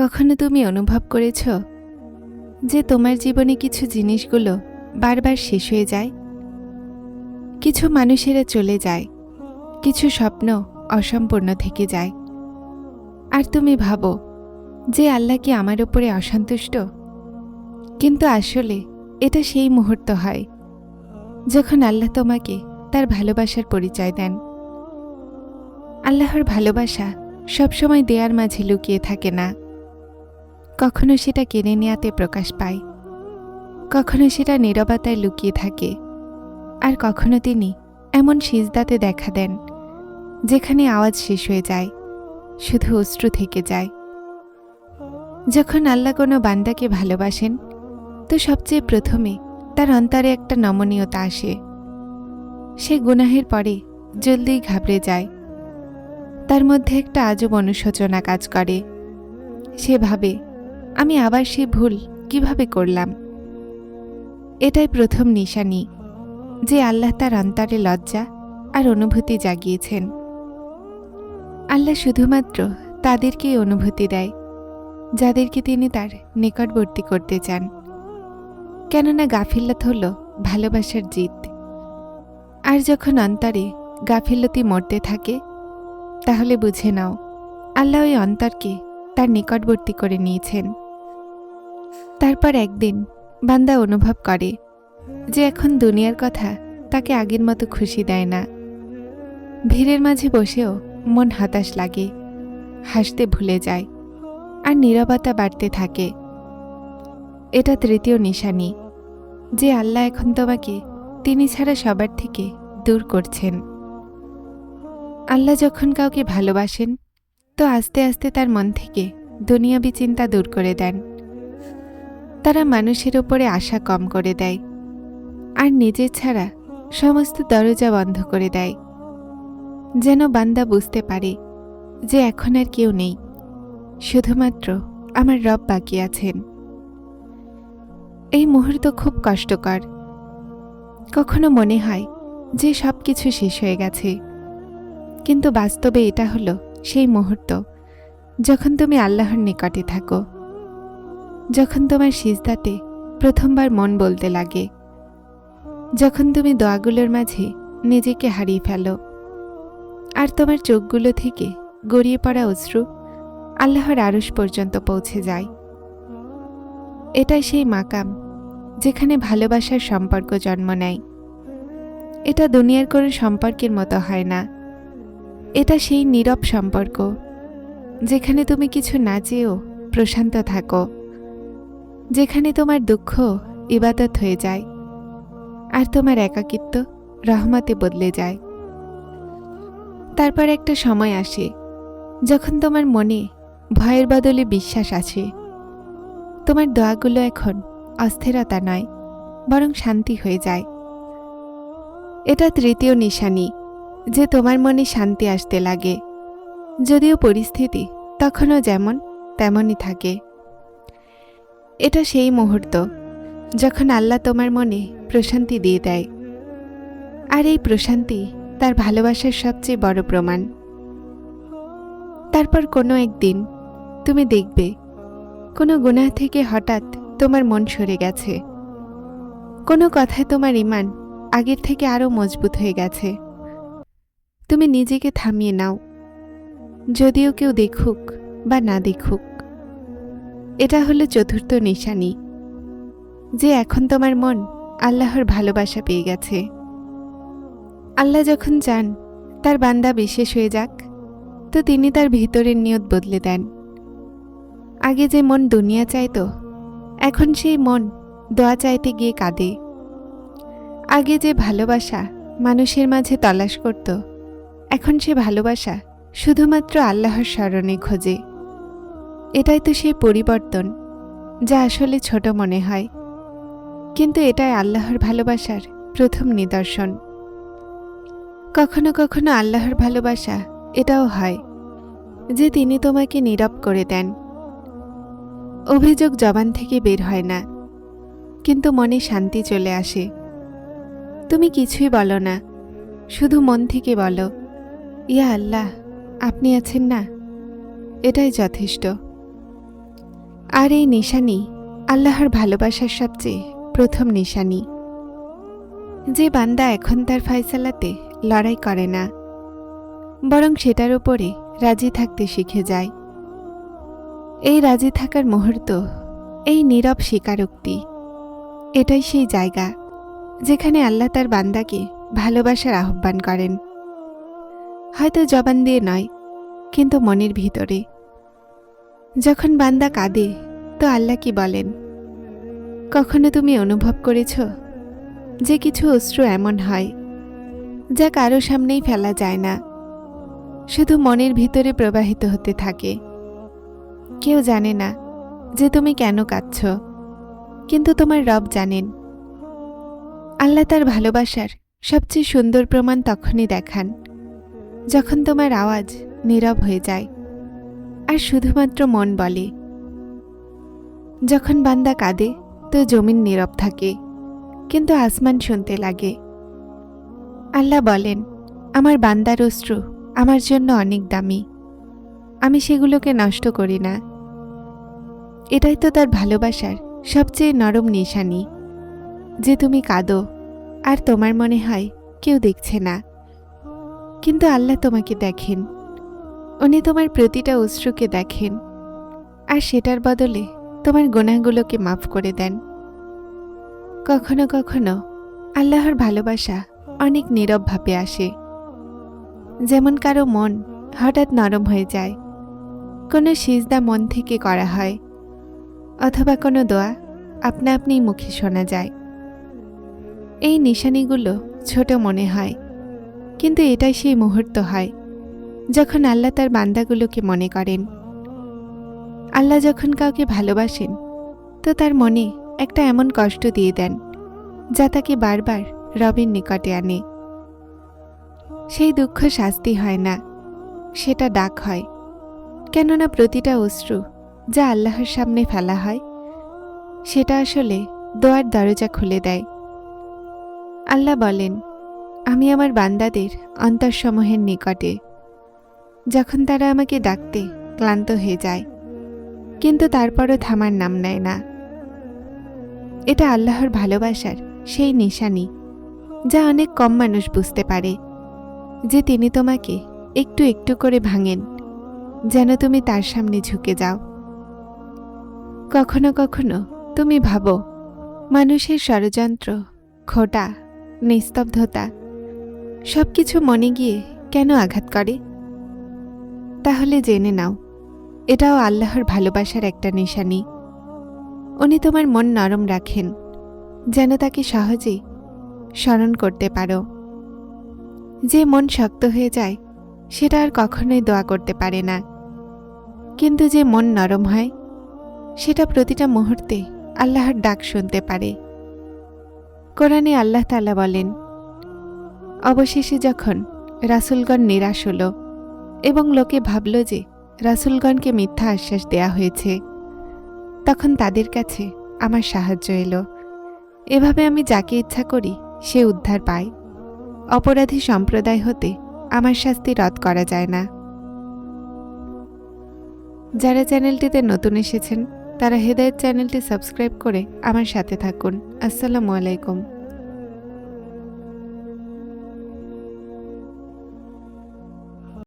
কখনো তুমি অনুভব করেছ যে তোমার জীবনে কিছু জিনিসগুলো বারবার শেষ হয়ে যায়? কিছু মানুষেরা চলে যায়, কিছু স্বপ্ন অসম্পূর্ণ থেকে যায়। আর তুমি ভাবো যে আল্লাহ কি আমার ওপরে অসন্তুষ্ট? কিন্তু আসলে এটা সেই মুহূর্ত হয় যখন আল্লাহ তোমাকে তার ভালোবাসার পরিচয় দেন। আল্লাহর ভালোবাসা সবসময় দেয়ার মাঝে লুকিয়ে থাকে না। কখনো সেটা কেড়ে নেয়াতে প্রকাশ পায়। কখনো সেটা নীরবতায় লুকিয়ে থাকে। আর কখনো তিনি এমন সিজদাতে দেখা দেন, যেখানে আওয়াজ শেষ হয়ে যায়, শুধু অশ্রু থেকে যায়। যখন আল্লাহ কোনো বান্দাকে ভালোবাসেন, তো সবচেয়ে প্রথমে তার অন্তরে একটা নমনীয়তা আসে। সে গুনাহের পরে জলদি ঘাবড়ে যায়। তার মধ্যে একটা আজব অনুশোচনা কাজ করে। সে ভাবে আমি আবার সে ভুল কীভাবে করলাম? এটাই প্রথম নিশানি যে আল্লাহ তার অন্তরে লজ্জা আর অনুভূতি জাগিয়েছেন। আল্লাহ শুধুমাত্র তাদেরকেই অনুভূতি দেয়, যাদেরকে তিনি তার নিকটবর্তী করতে চান। কেননা গাফিল্লত হল ভালোবাসার জিত। আর যখন অন্তরে গাফিল্লতি মরতে থাকে, তাহলে বুঝে নাও, আল্লাহ ওই অন্তরকে তার নিকটবর্তী করে নিয়েছেন। তারপর একদিন বান্দা অনুভব করে যে এখন দুনিয়ার কথা তাকে আগের মতো খুশি দেয় না। ভিড়ের মাঝে বসেও মন হতাশ লাগে, হাসতে ভুলে যায় আর নীরবতা বাড়তে থাকে। এটা তৃতীয় নিশানি, যে আল্লাহ এখন তোমাকে তিনি ছাড়া সবার থেকে দূর করছেন। আল্লাহ যখন কাউকে ভালোবাসেন, তো আস্তে আস্তে তার মন থেকে দুনিয়াবি চিন্তা দূর করে দেন। তারা মানুষের ওপরে আশা কম করে দেয়। আর নিজের ছাড়া সমস্ত দরজা বন্ধ করে দেয়। যেন বান্দা বুঝতে পারে যে এখন আর কেউ নেই। শুধুমাত্র আমার রব বাকি আছেন। এই মুহূর্ত খুব কষ্টকর। কখনো মনে হয় যে সব কিছু শেষ হয়ে গেছে। কিন্তু বাস্তবে এটা হলো সেই মুহূর্ত যখন তুমি আল্লাহর নিকটে থাকো। যখন তোমার সিজদাতে প্রথমবার মন বলতে লাগে, যখন তুমি দোয়াগুলোর মাঝে নিজেকে হারিয়ে ফেলো, আর তোমার চোখগুলো থেকে গড়িয়ে পড়া অশ্রু আল্লাহর আড়স পর্যন্ত পৌঁছে যায়। এটাই সেই মাকাম যেখানে ভালোবাসার সম্পর্ক জন্ম নেয়। এটা দুনিয়ার কোনো সম্পর্কের মতো হয় না। এটা সেই নীরব সম্পর্ক যেখানে তুমি কিছু না চেয়েও প্রশান্ত থাকো। যেখানে তোমার দুঃখ ইবাদত হয়ে যায় আর তোমার একাকিত্ব রহমতে বদলে যায়। তারপর একটা সময় আসে যখন তোমার মনে ভয়ের বদলে বিশ্বাস আছে। তোমার দোয়াগুলো এখন অস্থিরতা নয়, বরং শান্তি হয়ে যায়। এটা তৃতীয় নিশানি, যে তোমার মনে শান্তি আসতে লাগে। যদিও পরিস্থিতি তখনও যেমন তেমনই থাকে। এটা সেই মুহূর্ত যখন আল্লাহ তোমার মনে প্রশান্তি দিয়ে দেয়। আর এই প্রশান্তি তার ভালোবাসার সবচেয়ে বড় প্রমাণ। তারপর কোনো একদিন তুমি দেখবে কোনো গুনাহ থেকে হঠাৎ তোমার মন সরে গেছে। কোনো কথায় তোমার ইমান আগের থেকে আরও মজবুত হয়ে গেছে। তুমি নিজেকে থামিয়ে নাও। যদিও কেউ দেখুক বা না দেখুক। এটা হলো চতুর্থ নিশানি। যে এখন তোমার মন আল্লাহর ভালোবাসা পেয়ে গেছে। আল্লাহ যখন চান, তার বান্দা বিশেষ হয়ে যাক, তো তিনি তার ভিতরের নিয়ত বদলে দেন। আগে যে মন দুনিয়া চাইতো, এখন সেই মন দোয়া চাইতে গিয়ে কাঁদে। আগে যে ভালোবাসা মানুষের মাঝে তলাশ করত, এখন সে ভালোবাসা শুধুমাত্র আল্লাহর স্মরণে খোঁজে। এটাই তো সেই পরিবর্তন, যা আসলে ছোট মনে হয়। কিন্তু এটাই আল্লাহর ভালোবাসার প্রথম নিদর্শন। কখনো কখনো আল্লাহর ভালোবাসা এটাও হয়, যে তিনি তোমাকে নীরব করে দেন। অভিযোগ জবান থেকে বের হয় না, কিন্তু মনে শান্তি চলে আসে। তুমি কিছুই বলো না, শুধু মন থেকে বলো, ইয়া আল্লাহ, আপনি আছেন না? এটাই যথেষ্ট। আর এই নিশানি আল্লাহর ভালোবাসার সবচেয়ে প্রথম নিশানি। যে বান্দা এখন তার ফয়সালাতে লড়াই করে না, বরং সেটার উপরে রাজি থাকতে শিখে যায়। এই রাজি থাকার মুহূর্ত, এই নীরব স্বীকারোক্তি, এটাই সেই জায়গা যেখানে আল্লাহ তার বান্দাকে ভালোবাসার আহ্বান করেন। হয়তো জবান দিয়ে নয়, কিন্তু মনের ভিতরে যখন বান্দা কাঁদে, তো আল্লাহ কি বলেন? কখনো তুমি অনুভব করেছ যে কিছু অশ্রু এমন হয়, যা কারও সামনেই ফেলা যায় না, শুধু মনের ভিতরে প্রবাহিত হতে থাকে? কেউ জানে না যে তুমি কেন কাঁদছ, কিন্তু তোমার রব জানেন। আল্লাহ তার ভালোবাসার সবচেয়ে সুন্দর প্রমাণ তখনই দেখান, যখন তোমার আওয়াজ নীরব হয়ে যায়। আর শুধুমাত্র মন বলে। যখন বান্দা কাঁদে, তো জমিন নীরব থাকে, কিন্তু আসমান শুনতে লাগে। আল্লাহ বলেন, আমার বান্দার অশ্রু আমার জন্য অনেক দামি। আমি সেগুলোকে নষ্ট করি না। এটাই তো তার ভালোবাসার সবচেয়ে নরম নিশানি। যে তুমি কাঁদো, আর তোমার মনে হয় কেউ দেখছে না। কিন্তু আল্লাহ তোমাকে দেখেন। উনি তোমার প্রতিটা অশ্রুকে দেখেন, আর সেটার বদলে তোমার গোনাগুলোকে মাফ করে দেন। কখনো কখনো আল্লাহর ভালোবাসা অনেক নীরবভাবে আসে। যেমন কারও মন হঠাৎ নরম হয়ে যায়, কোনো সিজদা মন থেকে করা হয়, অথবা কোনো দোয়া আপনা আপনি মুখে শোনা যায়। এই নিশানিগুলো ছোট মনে হয়, কিন্তু এটাই সেই মুহূর্ত হয়। যখন আল্লাহ তার বান্দাগুলোকে মনে করেন, আল্লাহ যখন কাউকে ভালোবাসেন, তো তার মনে একটা এমন কষ্ট দিয়ে দেন, যা তাকে বারবার রবের নিকটে আনে। সেই দুঃখ শাস্তি হয় না, সেটা ডাক হয়, কেননা প্রতিটা অশ্রু যা আল্লাহর সামনে ফেলা হয়, সেটা আসলে দোয়ার দরজা খুলে দেয়। আল্লাহ বলেন, আমি আমার বান্দাদের অন্তরসমূহের নিকটে যখন তারা আমাকে ডাকতে ক্লান্ত হয়ে যায়, কিন্তু তারপরও থামার নাম নেয় না। এটা আল্লাহর ভালোবাসার সেই নিশানি, যা অনেক কম মানুষ বুঝতে পারে, যে তিনি তোমাকে একটু একটু করে ভাঙেন, যেন তুমি তার সামনে ঝুঁকে যাও। কখনো কখনো তুমি ভাবো, মানুষের ষড়যন্ত্র, খোটা, নিস্তব্ধতা সব কিছু মনে গিয়ে কেন আঘাত করে? তাহলে জেনে নাও, এটাও আল্লাহর ভালোবাসার একটা নিশানি। উনি তোমার মন নরম রাখেন, যেন তাকে সহজেই স্মরণ করতে পারো। যে মন শক্ত হয়ে যায়, সেটা আর কখনোই দোয়া করতে পারে না। কিন্তু যে মন নরম হয়, সেটা প্রতিটা মুহূর্তে আল্লাহর ডাক শুনতে পারে। কোরআনে আল্লাহ তালা বলেন, অবশেষে যখন রাসুলগণ নিরাশ হল এবং লোকে ভাবল যে রাসুলগণকে মিথ্যা আশ্বাস দেয়া হয়েছে। তখন তাদের কাছে আমার সাহায্য এলো। এভাবে আমি যাকে ইচ্ছা করি, সে উদ্ধার পায়। অপরাধী সম্প্রদায় হতে আমার শাস্তি রদ করা যায় না। যারা চ্যানেলটিতে নতুন এসেছেন, তারা হেদায়ত চ্যানেলটি সাবস্ক্রাইব করে আমার সাথে থাকুন। আসসালামু আলাইকুম।